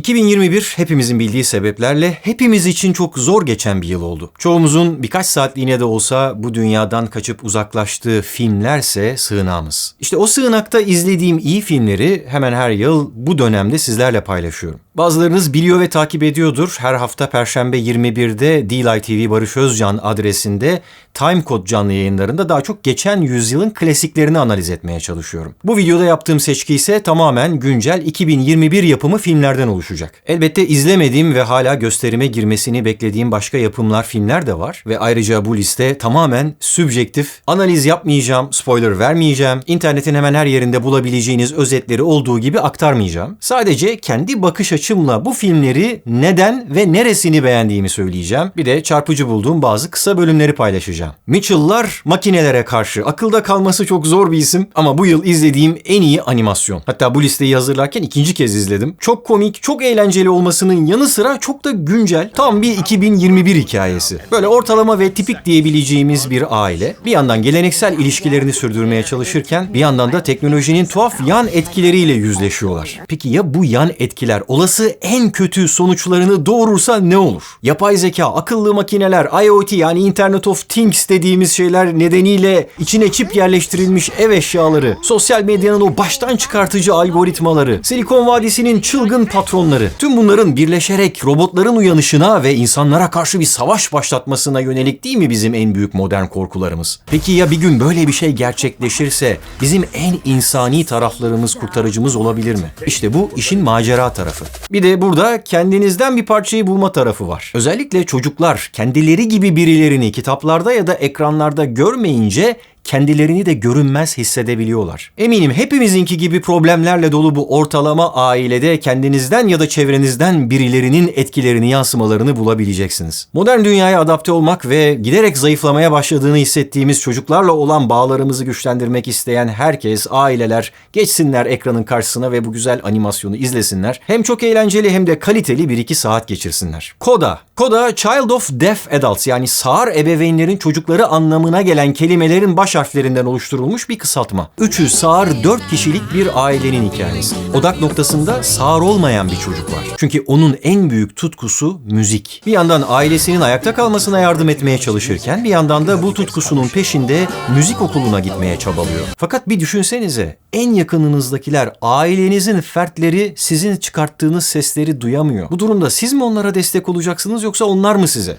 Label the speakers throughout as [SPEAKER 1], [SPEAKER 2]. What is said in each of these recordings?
[SPEAKER 1] 2021 hepimizin bildiği sebeplerle hepimiz için çok zor geçen bir yıl oldu. Çoğumuzun birkaç saatliğine de olsa bu dünyadan kaçıp uzaklaştığı filmlerse sığınağımız. İşte o sığınakta izlediğim iyi filmleri hemen her yıl bu dönemde sizlerle paylaşıyorum. Bazılarınız biliyor ve takip ediyordur. Her hafta Perşembe 21'de D-Live TV Barış Özcan adresinde Time Code canlı yayınlarında daha çok geçen yüzyılın klasiklerini analiz etmeye çalışıyorum. Bu videoda yaptığım seçki ise tamamen güncel 2021 yapımı filmlerden oluşacak. Elbette izlemediğim ve hala gösterime girmesini beklediğim başka yapımlar, filmler de var ve ayrıca bu liste tamamen sübjektif. Analiz yapmayacağım, spoiler vermeyeceğim. İnternetin hemen her yerinde bulabileceğiniz özetleri olduğu gibi aktarmayacağım. Sadece kendi bakış açımla bu filmleri neden ve neresini beğendiğimi söyleyeceğim. Bir de çarpıcı bulduğum bazı kısa bölümleri paylaşacağım. Mitchell'lar makinelere karşı. Akılda kalması çok zor bir isim ama bu yıl izlediğim en iyi animasyon. Hatta bu listeyi hazırlarken ikinci kez izledim. Çok komik, çok eğlenceli olmasının yanı sıra çok da güncel. Tam bir 2021 hikayesi. Böyle ortalama ve tipik diyebileceğimiz bir aile. Bir yandan geleneksel ilişkilerini sürdürmeye çalışırken bir yandan da teknolojinin tuhaf yan etkileriyle yüzleşiyorlar. Peki ya bu yan etkiler olası en kötü sonuçlarını doğurursa ne olur? Yapay zeka, akıllı makineler, IoT yani Internet of Things dediğimiz şeyler nedeniyle içine çip yerleştirilmiş ev eşyaları, sosyal medyanın o baştan çıkartıcı algoritmaları, Silikon Vadisi'nin çılgın patronları, tüm bunların birleşerek robotların uyanışına ve insanlara karşı bir savaş başlatmasına yönelik değil mi bizim en büyük modern korkularımız? Peki ya bir gün böyle bir şey gerçekleşirse bizim en insani taraflarımız kurtarıcımız olabilir mi? İşte bu işin macera tarafı. Bir de burada kendinizden bir parçayı bulma tarafı var. Özellikle çocuklar kendileri gibi birilerini kitaplarda ya da ekranlarda görmeyince kendilerini de görünmez hissedebiliyorlar. Eminim hepimizinki gibi problemlerle dolu bu ortalama ailede kendinizden ya da çevrenizden birilerinin etkilerini yansımalarını bulabileceksiniz. Modern dünyaya adapte olmak ve giderek zayıflamaya başladığını hissettiğimiz çocuklarla olan bağlarımızı güçlendirmek isteyen herkes, aileler geçsinler ekranın karşısına ve bu güzel animasyonu izlesinler. Hem çok eğlenceli hem de kaliteli 1-2 saat geçirsinler. Koda. Koda Child of Deaf Adults yani sağır ebeveynlerin çocukları anlamına gelen kelimelerin baş harflerinden oluşturulmuş bir kısaltma. Üçü sağır dört kişilik bir ailenin hikayesi. Odak noktasında sağır olmayan bir çocuk var. Çünkü onun en büyük tutkusu müzik. Bir yandan ailesinin ayakta kalmasına yardım etmeye çalışırken bir yandan da bu tutkusunun peşinde müzik okuluna gitmeye çabalıyor. Fakat bir düşünsenize en yakınınızdakiler ailenizin fertleri sizin çıkarttığınız sesleri duyamıyor. Bu durumda siz mi onlara destek olacaksınız yoksa onlar mı size?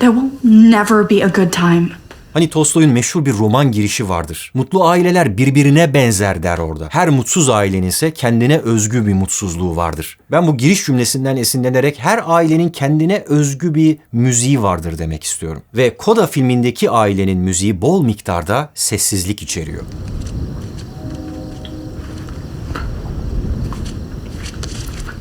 [SPEAKER 2] There will never be a good time.
[SPEAKER 1] Hani Tolstoy'un meşhur bir roman girişi vardır. Mutlu aileler birbirine benzer der orada. Her mutsuz ailenin ise kendine özgü bir mutsuzluğu vardır. Ben bu giriş cümlesinden esinlenerek her ailenin kendine özgü bir müziği vardır demek istiyorum. Ve Koda filmindeki ailenin müziği bol miktarda sessizlik içeriyor.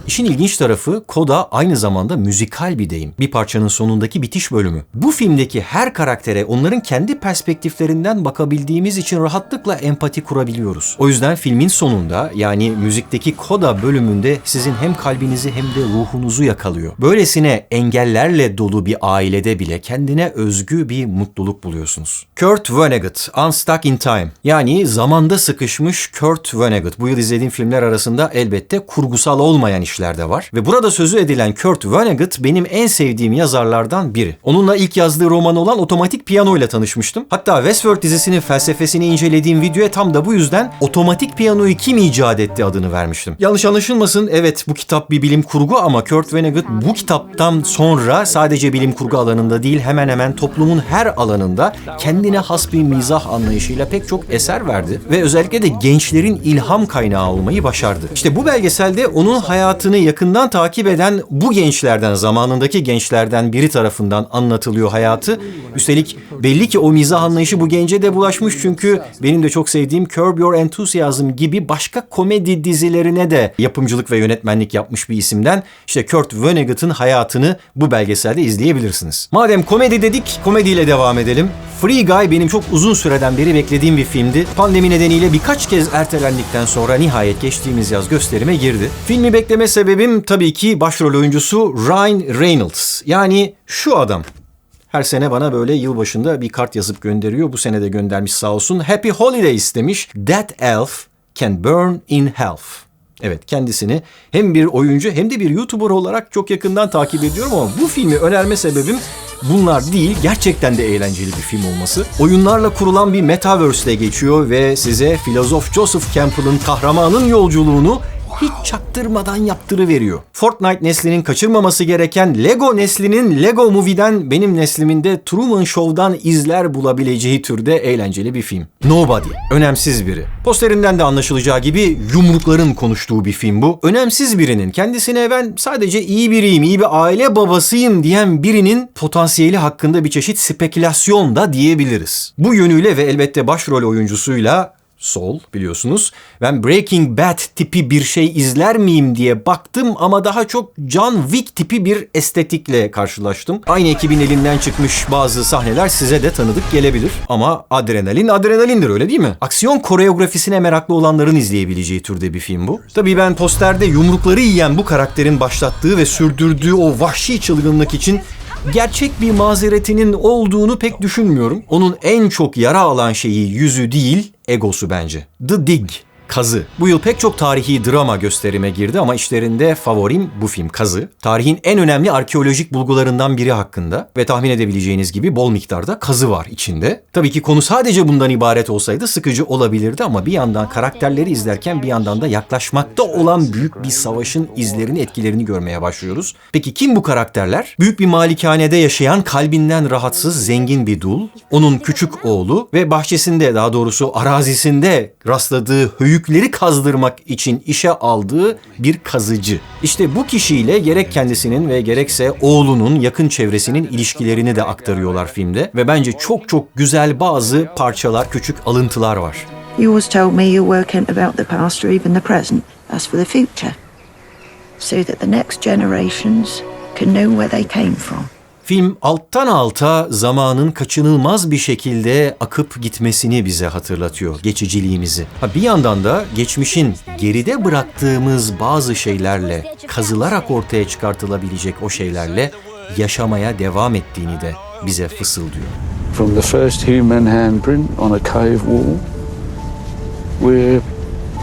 [SPEAKER 1] İşin ilginç tarafı koda aynı zamanda müzikal bir deyim. Bir parçanın sonundaki bitiş bölümü. Bu filmdeki her karaktere onların kendi perspektiflerinden bakabildiğimiz için rahatlıkla empati kurabiliyoruz. O yüzden filmin sonunda yani müzikteki koda bölümünde sizin hem kalbinizi hem de ruhunuzu yakalıyor. Böylesine engellerle dolu bir ailede bile kendine özgü bir mutluluk buluyorsunuz. Kurt Vonnegut, Unstuck in Time. Yani zamanda sıkışmış Kurt Vonnegut. Bu yıl izlediğim filmler arasında elbette kurgusal olmayan de var. Ve burada sözü edilen Kurt Vonnegut benim en sevdiğim yazarlardan biri. Onunla ilk yazdığı roman olan Otomatik Piyano ile tanışmıştım. Hatta Westworld dizisinin felsefesini incelediğim videoya tam da bu yüzden Otomatik Piyanoyu kim icat etti adını vermiştim. Yanlış anlaşılmasın evet bu kitap bir bilim kurgu ama Kurt Vonnegut bu kitaptan sonra sadece bilim kurgu alanında değil hemen hemen toplumun her alanında kendine has bir mizah anlayışıyla pek çok eser verdi ve özellikle de gençlerin ilham kaynağı olmayı başardı. İşte bu belgeselde onun hayatını yakından takip eden bu gençlerden, zamanındaki gençlerden biri tarafından anlatılıyor hayatı. Üstelik belli ki o mizah anlayışı bu gence de bulaşmış çünkü benim de çok sevdiğim Curb Your Enthusiasm gibi başka komedi dizilerine de yapımcılık ve yönetmenlik yapmış bir isimden işte Kurt Vonnegut'un hayatını bu belgeselde izleyebilirsiniz. Madem komedi dedik, komediyle devam edelim. Free Guy benim çok uzun süreden beri beklediğim bir filmdi. Pandemi nedeniyle birkaç kez ertelendikten sonra nihayet geçtiğimiz yaz gösterime girdi. Filmi bekleme sebebim tabii ki başrol oyuncusu Ryan Reynolds. Yani şu adam. Her sene bana böyle yılbaşında bir kart yazıp gönderiyor. Bu sene de göndermiş sağ olsun. Happy Holidays demiş. That elf can burn in hell. Evet kendisini hem bir oyuncu hem de bir YouTuber olarak çok yakından takip ediyorum ama bu filmi önerme sebebim bunlar değil. Gerçekten de eğlenceli bir film olması. Oyunlarla kurulan bir metaverse ile geçiyor ve size filozof Joseph Campbell'ın kahramanın yolculuğunu hiç çaktırmadan yaptırıveriyor. Fortnite neslinin kaçırmaması gereken Lego neslinin Lego Movie'den benim neslimin de Truman Show'dan izler bulabileceği türde eğlenceli bir film. Nobody, önemsiz biri. Posterinden de anlaşılacağı gibi yumrukların konuştuğu bir film bu. Önemsiz birinin kendisine ben sadece iyi biriyim, iyi bir aile babasıyım diyen birinin potansiyeli hakkında bir çeşit spekülasyon da diyebiliriz. Bu yönüyle ve elbette başrol oyuncusuyla Sol biliyorsunuz. Ben Breaking Bad tipi bir şey izler miyim diye baktım ama daha çok John Wick tipi bir estetikle karşılaştım. Aynı ekibin elinden çıkmış bazı sahneler size de tanıdık gelebilir. Ama adrenalin adrenalindir öyle değil mi? Aksiyon koreografisine meraklı olanların izleyebileceği türde bir film bu. Tabii ben posterde yumrukları yiyen bu karakterin başlattığı ve sürdürdüğü o vahşi çılgınlık için gerçek bir mazeretinin olduğunu pek düşünmüyorum. Onun en çok yara alan şeyi yüzü değil, egosu bence. The Dig. Kazı. Bu yıl pek çok tarihi drama gösterime girdi ama işlerinde favorim bu film Kazı. Tarihin en önemli arkeolojik bulgularından biri hakkında ve tahmin edebileceğiniz gibi bol miktarda kazı var içinde. Tabii ki konu sadece bundan ibaret olsaydı sıkıcı olabilirdi ama bir yandan karakterleri izlerken bir yandan da yaklaşmakta olan büyük bir savaşın izlerini, etkilerini görmeye başlıyoruz. Peki kim bu karakterler? Büyük bir malikanede yaşayan kalbinden rahatsız zengin bir dul, onun küçük oğlu ve bahçesinde daha doğrusu arazisinde rastladığı höyükleri kazdırmak için işe aldığı bir kazıcı. İşte bu kişiyle gerek kendisinin ve gerekse oğlunun yakın çevresinin ilişkilerini de aktarıyorlar filmde ve bence çok çok güzel bazı parçalar, küçük alıntılar var.
[SPEAKER 3] You always told me your work ain't about the past or even the present. That's for the future. So that the next generations can know where they came from.
[SPEAKER 1] Film alttan alta zamanın kaçınılmaz bir şekilde akıp gitmesini bize hatırlatıyor, geçiciliğimizi. Ha bir yandan da geçmişin geride bıraktığımız bazı şeylerle, kazılarak ortaya çıkartılabilecek o şeylerle yaşamaya devam ettiğini de bize fısıldıyor.
[SPEAKER 4] From the first human handprint on a cave wall, we're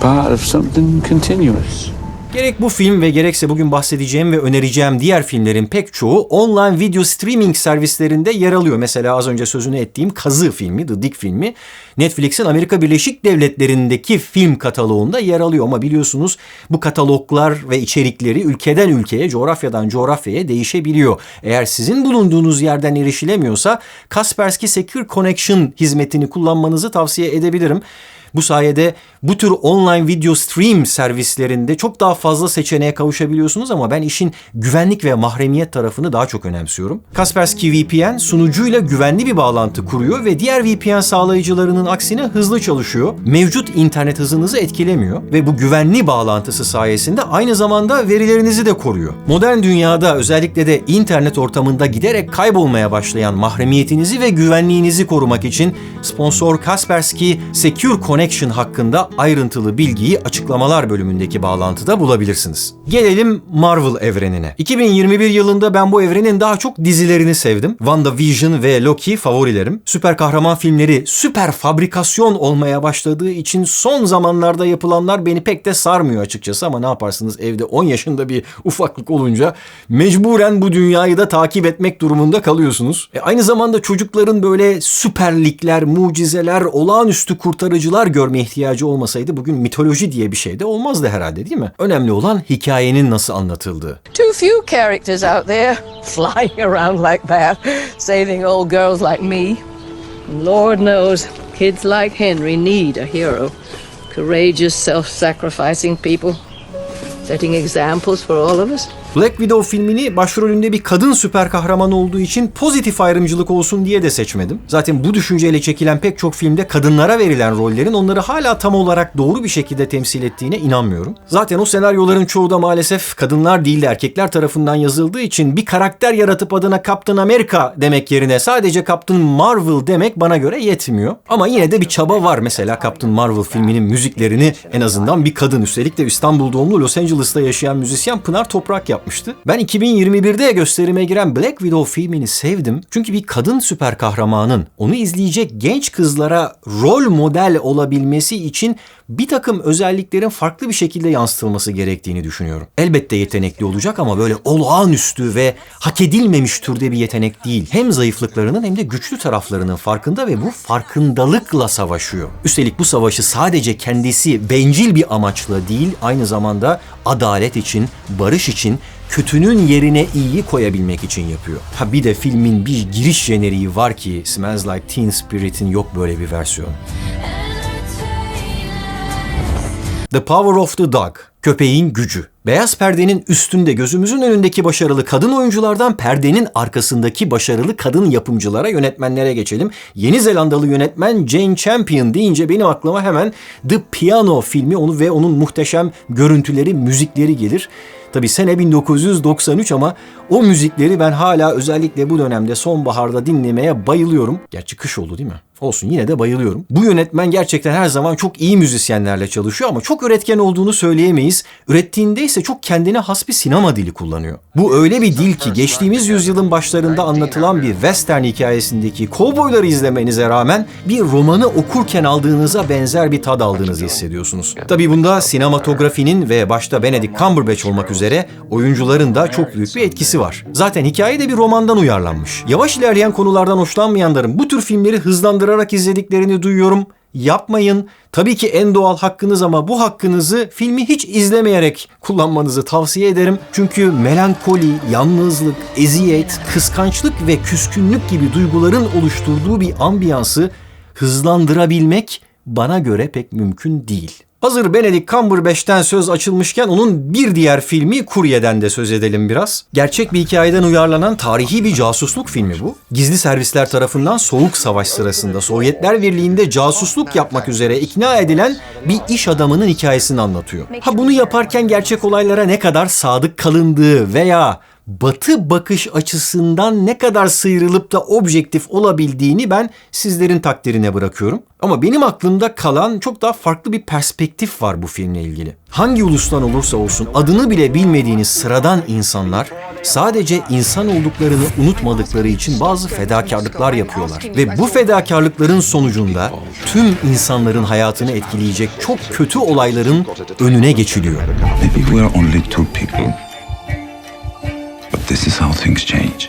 [SPEAKER 4] part of something continuous.
[SPEAKER 1] Gerek bu film ve gerekse bugün bahsedeceğim ve önereceğim diğer filmlerin pek çoğu online video streaming servislerinde yer alıyor. Mesela az önce sözünü ettiğim Kazı filmi, The Dig filmi Netflix'in Amerika Birleşik Devletleri'ndeki film kataloğunda yer alıyor. Ama biliyorsunuz bu kataloglar ve içerikleri ülkeden ülkeye, coğrafyadan coğrafyaya değişebiliyor. Eğer sizin bulunduğunuz yerden erişilemiyorsa Kaspersky Secure Connection hizmetini kullanmanızı tavsiye edebilirim. Bu sayede bu tür online video stream servislerinde çok daha fazla seçeneğe kavuşabiliyorsunuz ama ben işin güvenlik ve mahremiyet tarafını daha çok önemsiyorum. Kaspersky VPN sunucuyla güvenli bir bağlantı kuruyor ve diğer VPN sağlayıcılarının aksine hızlı çalışıyor. Mevcut internet hızınızı etkilemiyor ve bu güvenli bağlantısı sayesinde aynı zamanda verilerinizi de koruyor. Modern dünyada özellikle de internet ortamında giderek kaybolmaya başlayan mahremiyetinizi ve güvenliğinizi korumak için sponsor Kaspersky Secure Connection hakkında ayrıntılı bilgiyi açıklamalar bölümündeki bağlantıda bulabilirsiniz. Gelelim Marvel evrenine. 2021 yılında ben bu evrenin daha çok dizilerini sevdim. WandaVision ve Loki favorilerim. Süper kahraman filmleri süper fabrikasyon olmaya başladığı için son zamanlarda yapılanlar beni pek de sarmıyor açıkçası ama ne yaparsınız evde 10 yaşında bir ufaklık olunca mecburen bu dünyayı da takip etmek durumunda kalıyorsunuz. E aynı zamanda çocukların böyle süperlikler, mucizeler, olağanüstü kurtarıcılar görme ihtiyacı olmasaydı bugün mitoloji diye bir şey de olmazdı herhalde değil mi? Önemli olan hikayenin nasıl anlatıldığı.
[SPEAKER 5] Too few characters out there flying around like that, saving old girls like me. Lord knows, kids like Henry need a hero. Courageous, self sacrificing people, setting examples for all of us.
[SPEAKER 1] Black Widow filmini başrolünde bir kadın süper kahraman olduğu için pozitif ayrımcılık olsun diye de seçmedim. Zaten bu düşünceyle çekilen pek çok filmde kadınlara verilen rollerin onları hala tam olarak doğru bir şekilde temsil ettiğine inanmıyorum. Zaten o senaryoların çoğu da maalesef kadınlar değil de erkekler tarafından yazıldığı için bir karakter yaratıp adına Captain America demek yerine sadece Captain Marvel demek bana göre yetmiyor. Ama yine de bir çaba var. Mesela Captain Marvel filminin müziklerini en azından bir kadın üstelik de İstanbul doğumlu Los Angeles'ta yaşayan müzisyen Pınar Toprak yapmıştı. Ben 2021'de gösterime giren Black Widow filmini sevdim. Çünkü bir kadın süper kahramanın onu izleyecek genç kızlara rol model olabilmesi için bir takım özelliklerin farklı bir şekilde yansıtılması gerektiğini düşünüyorum. Elbette yetenekli olacak ama böyle olağanüstü ve hak edilmemiş türde bir yetenek değil. Hem zayıflıklarının hem de güçlü taraflarının farkında ve bu farkındalıkla savaşıyor. Üstelik bu savaşı sadece kendisi bencil bir amaçla değil, aynı zamanda adalet için, barış için, kötünün yerine iyiyi koyabilmek için yapıyor. Ha bir de filmin bir giriş jeneriği var ki Smells Like Teen Spirit'in yok böyle bir versiyonu. The Power of the Dog, köpeğin gücü. Beyaz perdenin üstünde gözümüzün önündeki başarılı kadın oyunculardan perdenin arkasındaki başarılı kadın yapımcılara, yönetmenlere geçelim. Yeni Zelandalı yönetmen Jane Champion deyince benim aklıma hemen The Piano filmi onu ve onun muhteşem görüntüleri, müzikleri gelir. Tabi sene 1993 ama o müzikleri ben hala özellikle bu dönemde sonbaharda dinlemeye bayılıyorum. Gerçi kış oldu değil mi? Olsun yine de bayılıyorum. Bu yönetmen gerçekten her zaman çok iyi müzisyenlerle çalışıyor ama çok üretken olduğunu söyleyemeyiz. Ürettiğinde ise çok kendine has bir sinema dili kullanıyor. Bu öyle bir dil ki geçtiğimiz yüzyılın başlarında anlatılan bir western hikayesindeki kovboyları izlemenize rağmen bir romanı okurken aldığınıza benzer bir tad aldığınızı hissediyorsunuz. Tabi bunda sinematografinin ve başta Benedict Cumberbatch olmak üzere oyuncuların da çok büyük bir etkisi var. Zaten hikaye de bir romandan uyarlanmış. Yavaş ilerleyen konulardan hoşlanmayanların bu tür filmleri hızlandırarak izlediklerini duyuyorum. Yapmayın. Tabii ki en doğal hakkınız ama bu hakkınızı filmi hiç izlemeyerek kullanmanızı tavsiye ederim. Çünkü melankoli, yalnızlık, eziyet, kıskançlık ve küskünlük gibi duyguların oluşturduğu bir ambiyansı hızlandırabilmek bana göre pek mümkün değil. Hazır Benedict Cumberbatch'ten söz açılmışken onun bir diğer filmi Kurye'den de söz edelim biraz. Gerçek bir hikayeden uyarlanan tarihi bir casusluk filmi bu. Gizli servisler tarafından Soğuk Savaş sırasında Sovyetler Birliği'nde casusluk yapmak üzere ikna edilen bir iş adamının hikayesini anlatıyor. Ha bunu yaparken gerçek olaylara ne kadar sadık kalındığı veya batı bakış açısından ne kadar sıyrılıp da objektif olabildiğini ben sizlerin takdirine bırakıyorum. Ama benim aklımda kalan çok daha farklı bir perspektif var bu filmle ilgili. Hangi ulustan olursa olsun adını bile bilmediğiniz sıradan insanlar sadece insan olduklarını unutmadıkları için bazı fedakarlıklar yapıyorlar. Ve bu fedakarlıkların sonucunda tüm insanların hayatını etkileyecek çok kötü olayların önüne geçiliyor.
[SPEAKER 6] Maybe we're only two people. This is how things change.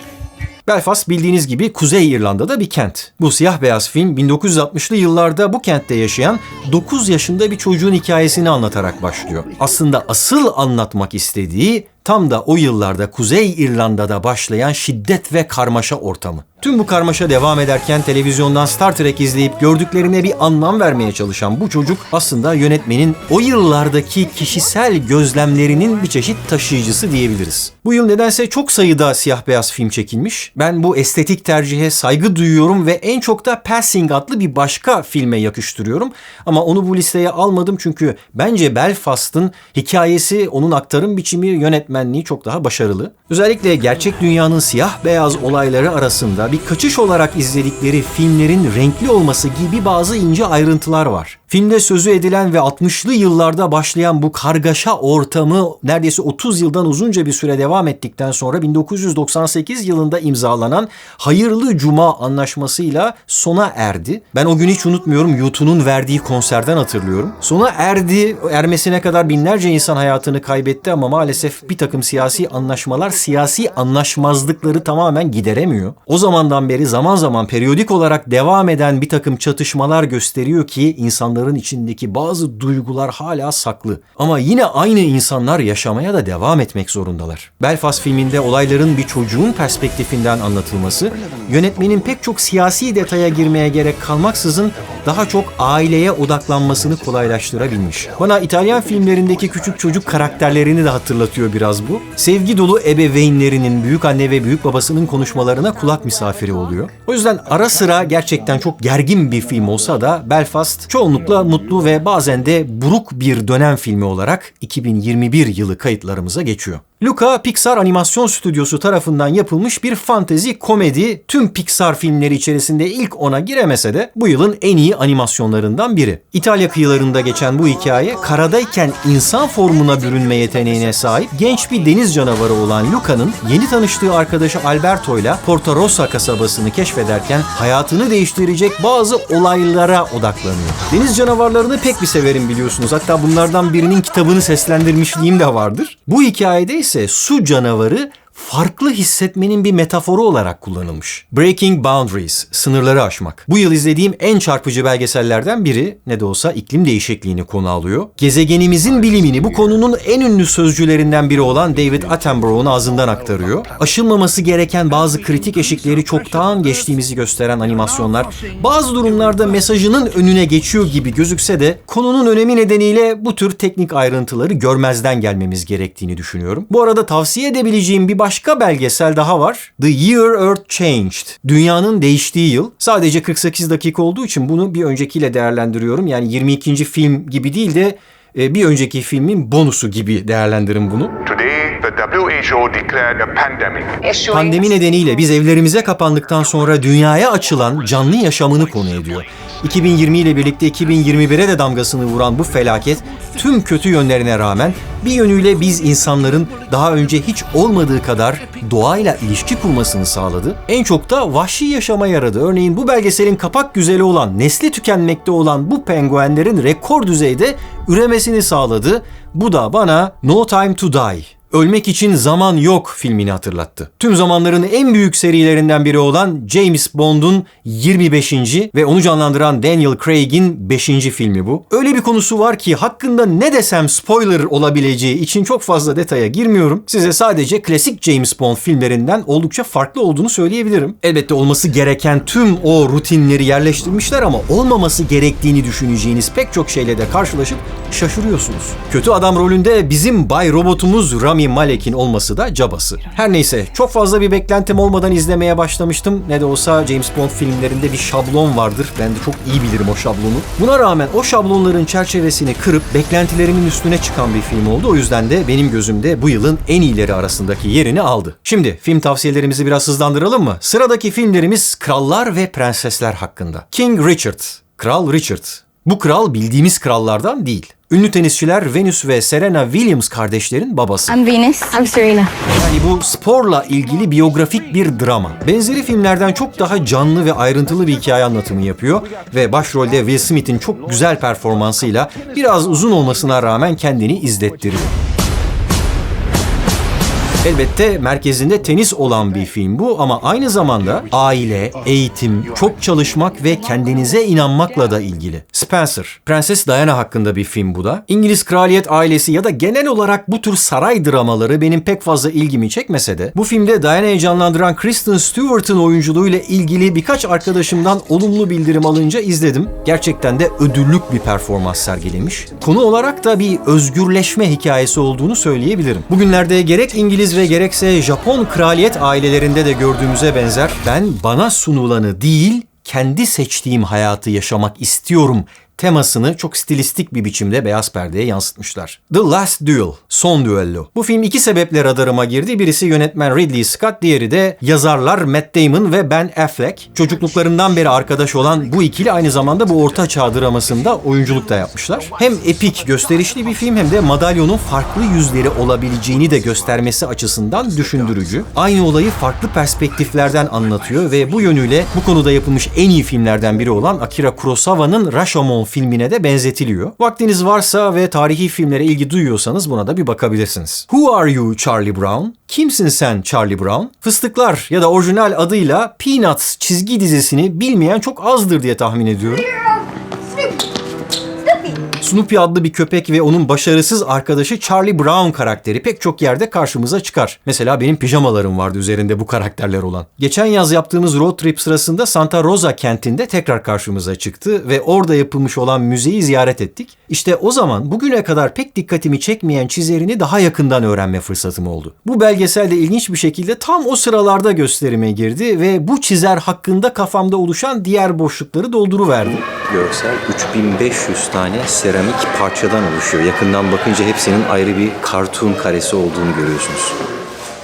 [SPEAKER 1] Belfast bildiğiniz gibi Kuzey İrlanda'da bir kent. Bu siyah beyaz film 1960'lı yıllarda bu kentte yaşayan 9 yaşında bir çocuğun hikayesini anlatarak başlıyor. Aslında asıl anlatmak istediği tam da o yıllarda Kuzey İrlanda'da başlayan şiddet ve karmaşa ortamı. Tüm bu karmaşa devam ederken televizyondan Star Trek izleyip gördüklerine bir anlam vermeye çalışan bu çocuk aslında yönetmenin o yıllardaki kişisel gözlemlerinin bir çeşit taşıyıcısı diyebiliriz. Bu yıl nedense çok sayıda siyah beyaz film çekilmiş. Ben bu estetik tercihe saygı duyuyorum ve en çok da Passing adlı bir başka filme yakıştırıyorum. Ama onu bu listeye almadım çünkü bence Belfast'ın hikayesi, onun aktarım biçimi, yönetmenliği çok daha başarılı. Özellikle gerçek dünyanın siyah beyaz olayları arasında bir kaçış olarak izledikleri filmlerin renkli olması gibi bazı ince ayrıntılar var. Filmde sözü edilen ve 60'lı yıllarda başlayan bu kargaşa ortamı neredeyse 30 yıldan uzunca bir süre devam ettikten sonra 1998 yılında imzalanan Hayırlı Cuma anlaşmasıyla sona erdi. Ben o günü hiç unutmuyorum. YouTube'un verdiği konserden hatırlıyorum. Sona erdi. Ermesine kadar binlerce insan hayatını kaybetti ama maalesef bir takım siyasi anlaşmalar siyasi anlaşmazlıkları tamamen gideremiyor. O zamandan beri zaman zaman periyodik olarak devam eden bir takım çatışmalar gösteriyor ki insanların içindeki bazı duygular hala saklı. Ama yine aynı insanlar yaşamaya da devam etmek zorundalar. Belfast filminde olayların bir çocuğun perspektifinden anlatılması, yönetmenin pek çok siyasi detaya girmeye gerek kalmaksızın daha çok aileye odaklanmasını kolaylaştırabilmiş. Bana İtalyan filmlerindeki küçük çocuk karakterlerini de hatırlatıyor biraz bu. Sevgi dolu ebeveynlerinin, büyük anne ve büyük babasının konuşmalarına kulak misafiri oluyor. O yüzden ara sıra gerçekten çok gergin bir film olsa da Belfast çoğunlukla mutlu ve bazen de buruk bir dönem filmi olarak 2021 yılı kayıtlarımıza geçiyor. Luca, Pixar Animasyon Stüdyosu tarafından yapılmış bir fantezi komedi. Tüm Pixar filmleri içerisinde ilk ona giremese de bu yılın en iyi animasyonlarından biri. İtalya kıyılarında geçen bu hikaye, karadayken insan formuna bürünme yeteneğine sahip genç bir deniz canavarı olan Luca'nın yeni tanıştığı arkadaşı Alberto ile Porto Rossa kasabasını keşfederken hayatını değiştirecek bazı olaylara odaklanıyor. Deniz canavarlarını pek bir severim biliyorsunuz. Hatta bunlardan birinin kitabını seslendirmişliğim de vardır. Bu hikayede ise su canavarı farklı hissetmenin bir metaforu olarak kullanılmış. Breaking Boundaries, sınırları aşmak. Bu yıl izlediğim en çarpıcı belgesellerden biri, ne de olsa iklim değişikliğini konu alıyor. Gezegenimizin bilimini bu konunun en ünlü sözcülerinden biri olan David Attenborough'un ağzından aktarıyor. Aşılmaması gereken bazı kritik eşikleri çoktan geçtiğimizi gösteren animasyonlar, bazı durumlarda mesajının önüne geçiyor gibi gözükse de konunun önemi nedeniyle bu tür teknik ayrıntıları görmezden gelmemiz gerektiğini düşünüyorum. Bu arada tavsiye edebileceğim bir başka belgesel daha var. The Year Earth Changed. Dünyanın değiştiği yıl. Sadece 48 dakika olduğu için bunu bir öncekiyle değerlendiriyorum. Yani 22. film gibi değil de e, bir önceki filmin bonusu gibi değerlendirin bunu.
[SPEAKER 7] Today, the WHO declared a pandemic.
[SPEAKER 1] Pandemi nedeniyle biz evlerimize kapandıktan sonra dünyaya açılan canlı yaşamını konu ediyor. 2020 ile birlikte 2021'e de damgasını vuran bu felaket tüm kötü yönlerine rağmen bir yönüyle biz insanların daha önce hiç olmadığı kadar doğayla ilişki kurmasını sağladı. En çok da vahşi yaşama yaradı. Örneğin bu belgeselin kapak güzeli olan, nesli tükenmekte olan bu penguenlerin rekor düzeyde üremesini sağladı. Bu da bana No Time to Die Ölmek için Zaman Yok filmini hatırlattı. Tüm zamanların en büyük serilerinden biri olan James Bond'un 25. ve onu canlandıran Daniel Craig'in 5. filmi bu. Öyle bir konusu var ki hakkında ne desem spoiler olabileceği için çok fazla detaya girmiyorum. Size sadece klasik James Bond filmlerinden oldukça farklı olduğunu söyleyebilirim. Elbette olması gereken tüm o rutinleri yerleştirmişler ama olmaması gerektiğini düşüneceğiniz pek çok şeyle de karşılaşıp şaşırıyorsunuz. Kötü adam rolünde bizim Bay Robotumuz Rami Malek'in olması da cabası. Her neyse çok fazla bir beklentim olmadan izlemeye başlamıştım. Ne de olsa James Bond filmlerinde bir şablon vardır. Ben de çok iyi bilirim o şablonu. Buna rağmen o şablonların çerçevesini kırıp beklentilerimin üstüne çıkan bir film oldu. O yüzden de benim gözümde bu yılın en iyileri arasındaki yerini aldı. Şimdi film tavsiyelerimizi biraz hızlandıralım mı? Sıradaki filmlerimiz Krallar ve Prensesler hakkında. King Richard, Kral Richard. Bu kral bildiğimiz krallardan değil. Ünlü tenisçiler Venus ve Serena Williams kardeşlerin babası.
[SPEAKER 8] I'm Venus. I'm Serena.
[SPEAKER 1] Yani bu sporla ilgili biyografik bir drama. Benzeri filmlerden çok daha canlı ve ayrıntılı bir hikaye anlatımı yapıyor ve başrolde Will Smith'in çok güzel performansıyla biraz uzun olmasına rağmen kendini izlettiriyor. Elbette merkezinde tenis olan bir film bu ama aynı zamanda aile, eğitim, çok çalışmak ve kendinize inanmakla da ilgili. Spencer, Prenses Diana hakkında bir film bu da. İngiliz kraliyet ailesi ya da genel olarak bu tür saray dramaları benim pek fazla ilgimi çekmese de bu filmde Diana'yı canlandıran Kristen Stewart'ın oyunculuğuyla ilgili birkaç arkadaşımdan olumlu bildirim alınca izledim. Gerçekten de ödüllük bir performans sergilemiş. Konu olarak da bir özgürleşme hikayesi olduğunu söyleyebilirim. Bugünlerde gerek İngiliz ve gerekse Japon kraliyet ailelerinde de gördüğümüze benzer ben bana sunulanı değil kendi seçtiğim hayatı yaşamak istiyorum temasını çok stilistik bir biçimde beyaz perdeye yansıtmışlar. The Last Duel, Son Düello. Bu film iki sebeple radarıma girdi. Birisi yönetmen Ridley Scott, diğeri de yazarlar Matt Damon ve Ben Affleck. Çocukluklarından beri arkadaş olan bu ikili aynı zamanda bu orta çağ dramasında oyunculuk da yapmışlar. Hem epik, gösterişli bir film hem de madalyonun farklı yüzleri olabileceğini de göstermesi açısından düşündürücü. Aynı olayı farklı perspektiflerden anlatıyor ve bu yönüyle bu konuda yapılmış en iyi filmlerden biri olan Akira Kurosawa'nın Rashomon filmine de benzetiliyor. Vaktiniz varsa ve tarihi filmlere ilgi duyuyorsanız buna da bir bakabilirsiniz. Who are you Charlie Brown? Kimsin sen Charlie Brown? Fıstıklar ya da orijinal adıyla Peanuts çizgi dizisini bilmeyen çok azdır diye tahmin ediyorum. Snoopy adlı bir köpek ve onun başarısız arkadaşı Charlie Brown karakteri pek çok yerde karşımıza çıkar. Mesela benim pijamalarım vardı üzerinde bu karakterler olan. Geçen yaz yaptığımız road trip sırasında Santa Rosa kentinde tekrar karşımıza çıktı ve orada yapılmış olan müzeyi ziyaret ettik. İşte o zaman bugüne kadar pek dikkatimi çekmeyen çizerini daha yakından öğrenme fırsatım oldu. Bu belgeselde ilginç bir şekilde tam o sıralarda gösterime girdi ve bu çizer hakkında kafamda oluşan diğer boşlukları dolduruverdi.
[SPEAKER 9] görsel 3500 tane seramik
[SPEAKER 1] seramik parçadan oluşuyor. Yakından bakınca hepsinin ayrı bir kartun karesi olduğunu görüyorsunuz.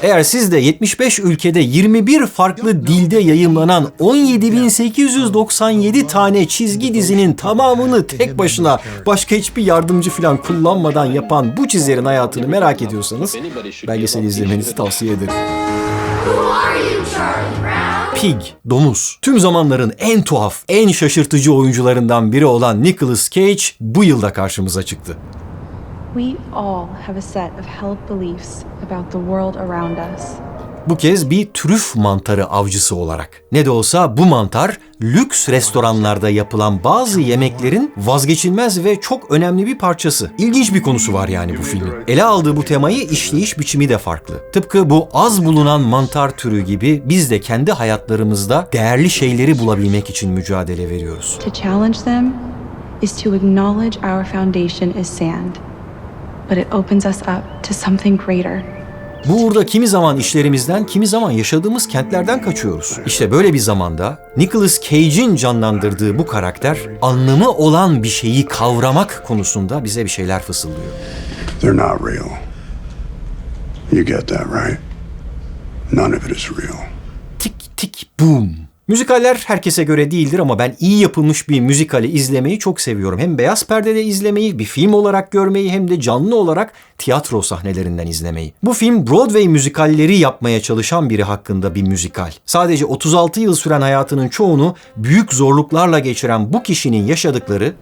[SPEAKER 1] Eğer siz de 75 ülkede 21 farklı dilde yayımlanan 17.897 tane çizgi dizinin tamamını tek başına başka hiçbir yardımcı falan kullanmadan yapan bu çizerin hayatını merak ediyorsanız belgeseli izlemenizi tavsiye ederim. Pig, domuz. Tüm zamanların en tuhaf, en şaşırtıcı oyuncularından biri olan Nicolas Cage bu yılda karşımıza çıktı.
[SPEAKER 8] We all have a set of held beliefs about the world around us.
[SPEAKER 1] Bu kez bir trüf mantarı avcısı olarak. Ne de olsa bu mantar lüks restoranlarda yapılan bazı yemeklerin vazgeçilmez ve çok önemli bir parçası. İlginç bir konusu var yani bu filmin. Ele aldığı bu temayı işleyiş biçimi de farklı. Tıpkı bu az bulunan mantar türü gibi biz de kendi hayatlarımızda değerli şeyleri bulabilmek için mücadele veriyoruz.
[SPEAKER 8] To challenge them is to acknowledge our foundation is sand, but it opens us up to something greater.
[SPEAKER 1] Bu uğurda kimi zaman işlerimizden, kimi zaman yaşadığımız kentlerden kaçıyoruz. İşte böyle bir zamanda Nicolas Cage'in canlandırdığı bu karakter anlamı olan bir şeyi kavramak konusunda bize bir şeyler fısıldıyor.
[SPEAKER 9] They're not real. You get that, right? None of it is real.
[SPEAKER 1] Tik tik boom. Müzikaller herkese göre değildir ama ben iyi yapılmış bir müzikali izlemeyi çok seviyorum. Hem beyaz perdede izlemeyi, bir film olarak görmeyi hem de canlı olarak tiyatro sahnelerinden izlemeyi. Bu film Broadway müzikalleri yapmaya çalışan biri hakkında bir müzikal. Sadece 36 yıl süren hayatının çoğunu büyük zorluklarla geçiren bu kişinin yaşadıkları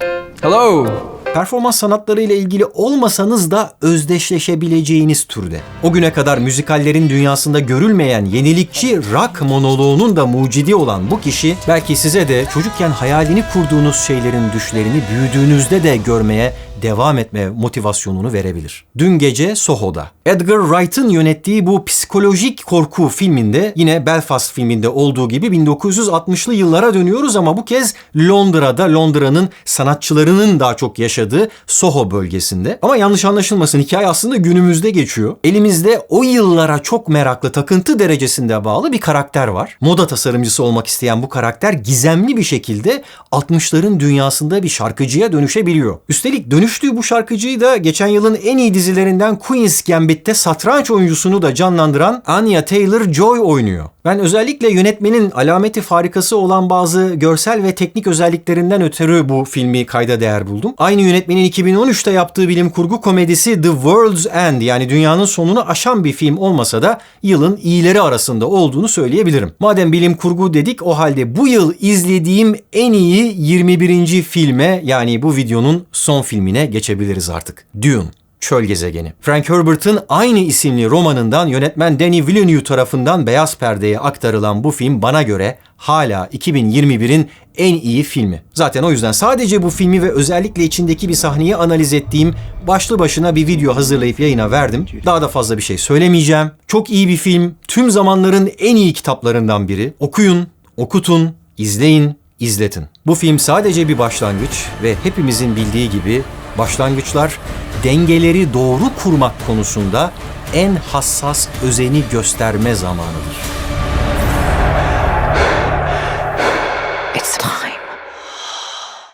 [SPEAKER 10] Hello.
[SPEAKER 1] Performans sanatları ile ilgili olmasanız da özdeşleşebileceğiniz türde. O güne kadar müzikallerin dünyasında görülmeyen yenilikçi rock monoloğunun da mucidi olan bu kişi belki size de çocukken hayalini kurduğunuz şeylerin düşlerini büyüdüğünüzde de görmeye devam etme motivasyonunu verebilir. Dün gece Soho'da. Edgar Wright'ın yönettiği bu psikolojik korku filminde yine Belfast filminde olduğu gibi 1960'lı yıllara dönüyoruz ama bu kez Londra'da Londra'nın sanatçılarının daha çok yaşadığı Soho bölgesinde. Ama yanlış anlaşılmasın hikaye aslında günümüzde geçiyor. Elimizde o yıllara çok meraklı takıntı derecesinde bağlı bir karakter var. Moda tasarımcısı olmak isteyen bu karakter gizemli bir şekilde 60'ların dünyasında bir şarkıcıya dönüşebiliyor. Üstelik dönüştüğü bu şarkıcıyı da geçen yılın en iyi dizilerinden Queen's Gambit'te satranç oyuncusunu da canlandıran Anya Taylor-Joy oynuyor. Ben özellikle yönetmenin alameti farikası olan bazı görsel ve teknik özelliklerinden ötürü bu filmi kayda değer buldum. Aynı yönetmenin 2013'te yaptığı bilim kurgu komedisi The World's End yani dünyanın sonunu aşan bir film olmasa da yılın iyileri arasında olduğunu söyleyebilirim. Madem bilim kurgu dedik o halde bu yıl izlediğim en iyi 21. filme yani bu videonun son filmine geçebiliriz artık. Dune. Çöl Gezegeni. Frank Herbert'ın aynı isimli romanından yönetmen Denis Villeneuve tarafından beyaz perdeye aktarılan bu film bana göre hala 2021'in en iyi filmi. Zaten o yüzden sadece bu filmi ve özellikle içindeki bir sahneyi analiz ettiğim başlı başına bir video hazırlayıp yayına verdim. Daha da fazla bir şey söylemeyeceğim. Çok iyi bir film. Tüm zamanların en iyi kitaplarından biri. Okuyun, okutun, izleyin, izletin. Bu film sadece bir başlangıç ve hepimizin bildiği gibi başlangıçlar dengeleri doğru kurmak konusunda en hassas özeni gösterme zamanıdır.